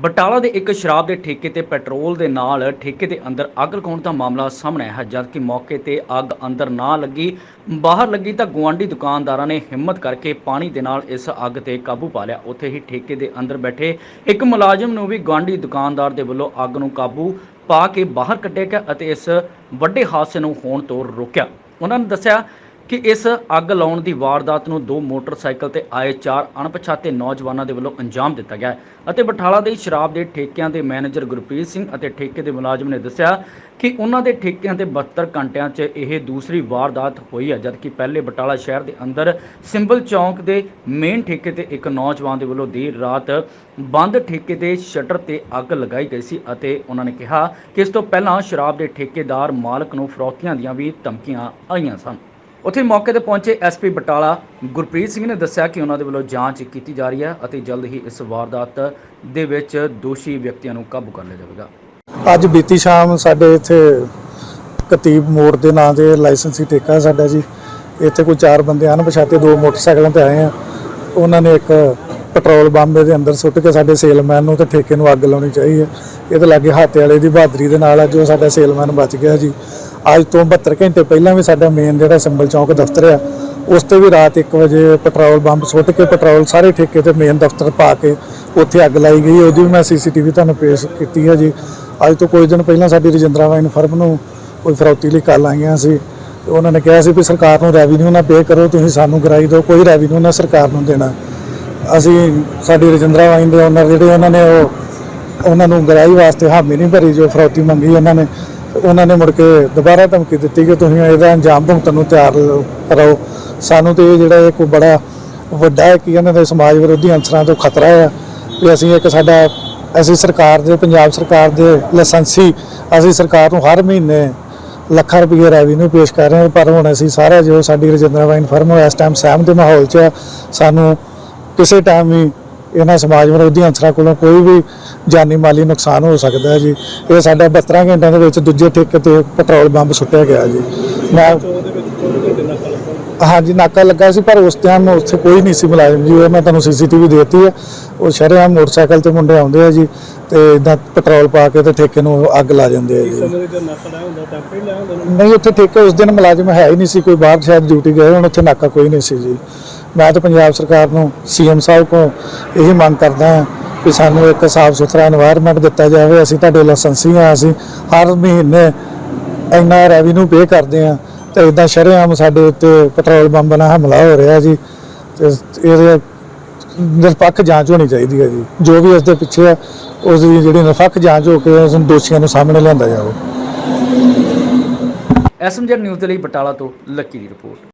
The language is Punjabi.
ਬਟਾਲਾ ਦੇ ਇੱਕ ਸ਼ਰਾਬ ਦੇ ਠੇਕੇ ਤੇ ਪੈਟਰੋਲ ਦੇ ਨਾਲ ਠੇਕੇ ਦੇ ਅੰਦਰ ਅੱਗ ਲਗਾਉਣ ਦਾ ਮਾਮਲਾ ਸਾਹਮਣੇ ਆਇਆ ਜਦਕਿ ਮੌਕੇ ਤੇ ਅੱਗ ਅੰਦਰ ਨਾ ਲੱਗੀ, ਬਾਹਰ ਲੱਗੀ ਤਾਂ ਗੁਆਂਢੀ ਦੁਕਾਨਦਾਰਾਂ ਨੇ ਹਿੰਮਤ ਕਰਕੇ ਪਾਣੀ ਦੇ ਨਾਲ ਇਸ ਅੱਗ ਤੇ ਕਾਬੂ ਪਾ ਲਿਆ। ਉੱਥੇ ਹੀ ਠੇਕੇ ਦੇ ਅੰਦਰ ਬੈਠੇ ਇੱਕ ਮੁਲਾਜ਼ਮ ਨੂੰ ਵੀ ਗੁਆਂਢੀ ਦੁਕਾਨਦਾਰ ਦੇ ਵੱਲੋਂ ਅੱਗ ਨੂੰ ਕਾਬੂ ਪਾ ਕੇ ਬਾਹਰ ਕੱਢਿਆ ਗਿਆ ਅਤੇ ਇਸ ਵੱਡੇ ਹਾਦਸੇ ਨੂੰ ਹੋਣ ਤੋਂ ਰੋਕਿਆ। ਉਹਨਾਂ ਨੇ ਦੱਸਿਆ ਕਿ ਇਸ ਅੱਗ ਲਾਉਣ ਦੀ ਵਾਰਦਾਤ ਨੂੰ ਦੋ ਮੋਟਰਸਾਈਕਲ ਤੇ ਆਏ ਚਾਰ ਅਣਪਛਾਤੇ ਨੌਜਵਾਨਾਂ ਦੇ ਵੱਲੋਂ ਅੰਜਾਮ ਦਿੱਤਾ ਗਿਆ ਅਤੇ ਬਠਾਲਾ ਦੇ ਸ਼ਰਾਬ ਦੇ ਠੇਕਿਆਂ ਦੇ ਮੈਨੇਜਰ ਗੁਰਪ੍ਰੀਤ ਸਿੰਘ ਅਤੇ ਠੇਕੇ ਦੇ ਮੁਲਾਜ਼ਮ ਨੇ ਦੱਸਿਆ ਕਿ ਉਹਨਾਂ ਦੇ ਠੇਕਿਆਂ ਤੇ 72 ਘੰਟਿਆਂ 'ਚ ਇਹ ਦੂਸਰੀ ਵਾਰਦਾਤ ਹੋਈ ਹੈ, ਜਦਕਿ ਪਹਿਲੇ ਬਟਾਲਾ ਸ਼ਹਿਰ ਦੇ ਅੰਦਰ ਸਿੰਬਲ ਚੌਂਕ ਦੇ ਮੇਨ ਠੇਕੇ ਤੇ ਇੱਕ ਨੌਜਵਾਨ ਦੇ ਵੱਲੋਂ ਦੇਰ ਰਾਤ ਬੰਦ ਠੇਕੇ ਦੇ ਸ਼ਟਰ ਤੇ ਅੱਗ ਲਗਾਈ ਗਈ ਸੀ ਅਤੇ ਉਹਨਾਂ ਨੇ ਕਿਹਾ ਕਿ ਇਸ ਤੋਂ ਪਹਿਲਾਂ ਸ਼ਰਾਬ ਦੇ ਠੇਕੇਦਾਰ ਮਾਲਕ ਨੂੰ ਫਰੌਤੀਆਂ ਦੀਆਂ ਵੀ ਧਮਕੀਆਂ ਆਈਆਂ ਸਨ। ਉੱਥੇ ਮੌਕੇ ਤੇ ਪਹੁੰਚੇ ਐਸਪੀ ਬਟਾਲਾ। ਗੁਰਪ੍ਰੀਤ ਸਿੰਘ ਨੇ ਦੱਸਿਆ ਕਿ ਉਹਨਾਂ ਦੇ ਵੱਲੋਂ ਜਾਂਚ ਕੀਤੀ ਜਾ ਰਹੀ ਹੈ ਅਤੇ ਜਲਦ ਹੀ ਇਸ ਵਾਰਦਾਤ ਦੇ ਵਿੱਚ ਦੋਸ਼ੀ ਵਿਅਕਤੀਆਂ ਨੂੰ ਕਾਬੂ ਕਰ ਲਿਆ ਜਾਵੇਗਾ। ਅੱਜ ਬੀਤੀ ਸ਼ਾਮ ਸਾਡੇ ਇੱਥੇ ਕਤੀਬ ਮੋੜ ਦੇ ਨਾਂ ਦੇ ਲਾਇਸੈਂਸੀ ਠੇਕਾ ਹੈ ਸਾਡਾ ਜੀ। ਇੱਥੇ ਕੋਈ ਚਾਰ ਬੰਦੇ ਅਣਪਛਾਤੇ, ਦੋ ਮੋਟਰਸਾਈਕਲਾਂ ਤੇ ਆਏ ਆ। ਉਹਨਾਂ ਨੇ ਇੱਕ ਪੈਟਰੋਲ ਬੰਬ ਦੇ ਅੰਦਰ ਸੁੱਟ ਕੇ ਸਾਡੇ ਸੇਲਮੈਨ ਨੂੰ ਤੇ ਠੇਕੇ ਨੂੰ ਅੱਗ ਲਾਉਣੀ ਚਾਹੀ ਹੈ। ਇਹਦੇ ਲਾਗੇ ਹਾਤੇ ਵਾਲੇ ਦੀ ਬਹਾਦਰੀ ਦੇ ਨਾਲ ਅੱਜ ਉਹ ਸਾਡਾ ਸੇਲਮੈਨ ਬਚ ਗਿਆ ਜੀ। ਅੱਜ ਤੋਂ 72 ਘੰਟੇ ਪਹਿਲਾਂ ਵੀ ਸਾਡਾ ਮੇਨ ਜਿਹੜਾ ਸਿੰਬਲ ਚੌਂਕ ਦਫ਼ਤਰ ਆ, ਉਸ ਤੇ ਵੀ ਰਾਤ 1 ਵਜੇ ਪੈਟਰੋਲ ਬੰਬ ਸੁੱਟ ਕੇ ਪੈਟਰੋਲ ਸਾਰੇ ਠੇਕੇ ਤੇ ਮੇਨ ਦਫ਼ਤਰ ਪਾ ਕੇ ਉੱਥੇ ਅੱਗ ਲਾਈ ਗਈ, ਉਹਦੀ ਵੀ ਮੈਂ ਸੀਸੀਟੀਵੀ ਤੁਹਾਨੂੰ ਪੇਸ਼ ਕੀਤੀ ਹੈ ਜੀ। ਅੱਜ ਤੋਂ ਕੁਝ ਦਿਨ ਪਹਿਲਾਂ ਸਾਡੀ ਰਜਿੰਦਰਾ ਵਾਈਨ ਫਰਮ ਨੂੰ ਕੋਈ ਫਰੌਤੀ ਲਈ ਕਾਲ ਆਈਆਂ ਸੀ, ਤੇ ਉਹਨਾਂ ਨੇ ਕਿਹਾ ਸੀ ਵੀ ਸਰਕਾਰ ਨੂੰ ਰੈਵਨਿਊ ਨਾ ਪੇ ਕਰੋ, ਤੁਸੀਂ ਸਾਨੂੰ ਗਰਾਈ ਦਿਓ, ਕੋਈ ਰੈਵਨਿਊ ਨਾ ਸਰਕਾਰ ਨੂੰ ਦੇਣਾ। ਅਸੀਂ ਸਾਡੀ ਰਜਿੰਦਰਾ ਵਾਈਨ ਦੇ ਓਨਰ ਜਿਹੜੇ ਉਹਨਾਂ ਨੇ ਉਹ, ਉਹਨਾਂ ਨੂੰ ਗਰਾਈ ਵਾਸਤੇ ਹਾਮੀ ਨਹੀਂ ਭਰੀ, ਜੋ ਫਰੌਤੀ ਮੰਗੀ ਉਹਨਾਂ ਨੇ ਉਹਨਾਂ ਨੇ ਮੁੜ ਕੇ ਦੁਬਾਰਾ ਧਮਕੀ ਦਿੱਤੀ ਕਿ ਤੁਸੀਂ ਇਹਦਾ ਅੰਜਾਮ ਭੁਗਤਣ ਨੂੰ ਤਿਆਰ ਰਹੋ ਸਾਨੂੰ ਤੇ ਇਹ ਜਿਹੜਾ ਇੱਕ ਬੜਾ ਵੱਡਾ ਹੈ ਕਿ ਇਹਨਾਂ ਦੇ ਸਮਾਜ ਵਿਰੋਧੀ ਅੰਸਰਾਂ ਤੋਂ ਖਤਰਾ ਹੈ ਵੀ ਅਸੀਂ ਇੱਕ ਸਾਡਾ, ਅਸੀਂ ਸਰਕਾਰ ਦੇ, ਪੰਜਾਬ ਸਰਕਾਰ ਦੇ ਲਾਇਸੈਂਸੀ, ਅਸੀਂ ਸਰਕਾਰ ਨੂੰ ਹਰ ਮਹੀਨੇ ਲੱਖਾਂ ਰੁਪਏ ਰੈਵਨਿਊ ਪੇਸ਼ ਕਰ ਰਹੇ ਹਾਂ, ਪਰ ਹੁਣ ਅਸੀਂ ਸਾਰਾ ਜੋ ਸਾਡੀ ਰਜਿੰਦਰਾ ਵਾਈਨ ਫਰਮ ਇਸ ਟਾਈਮ ਸਹਿਮ ਦੇ ਮਾਹੌਲ 'ਚ ਹੈ। ਸਾਨੂੰ ਕਿਸੇ ਟਾਈਮ ਵੀ ਇਹਨਾਂ ਸਮਾਜ ਵਿਰੋਧੀ ਅੰਸਰਾਂ ਕੋਲੋਂ ਕੋਈ ਵੀ ਜਾਨੀ ਮਾਲੀ ਨੁਕਸਾਨ ਹੋ ਸਕਦਾ ਹੈ ਜੀ। ਇਹ ਸਾਡਾ 72 ਘੰਟਿਆਂ ਦੇ ਵਿੱਚ ਦੂਜੇ ਠੇਕੇ ਤੇ ਪੈਟਰੋਲ ਬੰਬ ਸੁੱਟਿਆ ਗਿਆ ਜੀ। ਮੈਂ ਹਾਂਜੀ ਨਾਕਾ ਲੱਗਾ ਸੀ ਪਰ ਉਸ ਟਾਈਮ ਉੱਥੇ ਕੋਈ ਨਹੀਂ ਸੀ ਮੁਲਾਜ਼ਮ ਜੀ। ਉਹ ਮੈਂ ਤੁਹਾਨੂੰ ਸੀਸੀਟੀਵੀ ਦੇਤੀ ਹੈ। ਉਹ ਸ਼ਰੇਆਮ ਮੋਟਰਸਾਈਕਲ ਤੇ ਮੁੰਡੇ ਆਉਂਦੇ ਆ ਜੀ ਤੇ ਇਦਾਂ ਪੈਟਰੋਲ ਪਾ ਕੇ ਤੇ ਠੇਕੇ ਨੂੰ ਅੱਗ ਲਾ ਜਾਂਦੇ ਆ ਜੀ। ਨਹੀਂ ਉੱਥੇ ਠੇਕੇ ਉਸ ਦਿਨ ਮੁਲਾਜ਼ਮ ਹੈ ਹੀ ਨਹੀਂ ਸੀ ਕੋਈ ਬਾਹਰ ਸ਼ਾਇਦ ਡਿਊਟੀ ਗਏ ਹੁਣ ਉੱਥੇ ਨਾਕਾ ਕੋਈ ਨਹੀਂ ਸੀ ਜੀ। ਮੈਂ ਤਾਂ ਪੰਜਾਬ ਸਰਕਾਰ ਨੂੰ ਸੀਐਮ ਸਾਹਿਬ ਕੋ ਇਹੀ ਮੰਗ ਕਰਦਾ ਹਾਂ ਕਿ ਸਾਨੂੰ ਇੱਕ ਸਾਫ਼ ਸੁਥਰਾ এনवायरमेंट ਦਿੱਤਾ ਜਾਵੇ। ਅਸੀਂ ਤੁਹਾਡੇ ਲਾਇਸੈਂਸੀ ਆ ਅਸੀਂ ਹਰ ਮਹੀਨੇ ਇੰਨਾ ਰੈਵਨਿਊ ਪੇ ਕਰਦੇ ਆ ਤੇ ਇਦਾਂ ਸ਼ਰੇਆਮ ਸਾਡੇ ਉੱਤੇ ਪੈਟਰੋਲ ਬੰਬ ਨਾਲ ਹਮਲਾ ਹੋ ਰਿਹਾ ਜੀ ਤੇ ਇਹਦੇ ਨਿਰਪੱਖ ਜਾਂਚ ਹੋਣੀ ਚਾਹੀਦੀ ਹੈ ਜੀ। ਜੋ ਵੀ ਇਸ ਦੇ ਪਿੱਛੇ ਹੈ ਉਸ ਦੀ ਜਿਹੜੀ ਨਿਰਪੱਖ ਜਾਂਚ ਹੋ ਕੇ ਉਸ ਦੋਸ਼ੀਆਂ ਨੂੰ ਸਾਹਮਣੇ ਲਿਆਂਦਾ ਜਾਵੇ। ਐਸਐਮਜੀ ਨਿਊਜ਼ ਦੇ ਲਈ ਬਟਾਲਾ ਤੋਂ ਲੱਕੀ ਦੀ ਰਿਪੋਰਟ।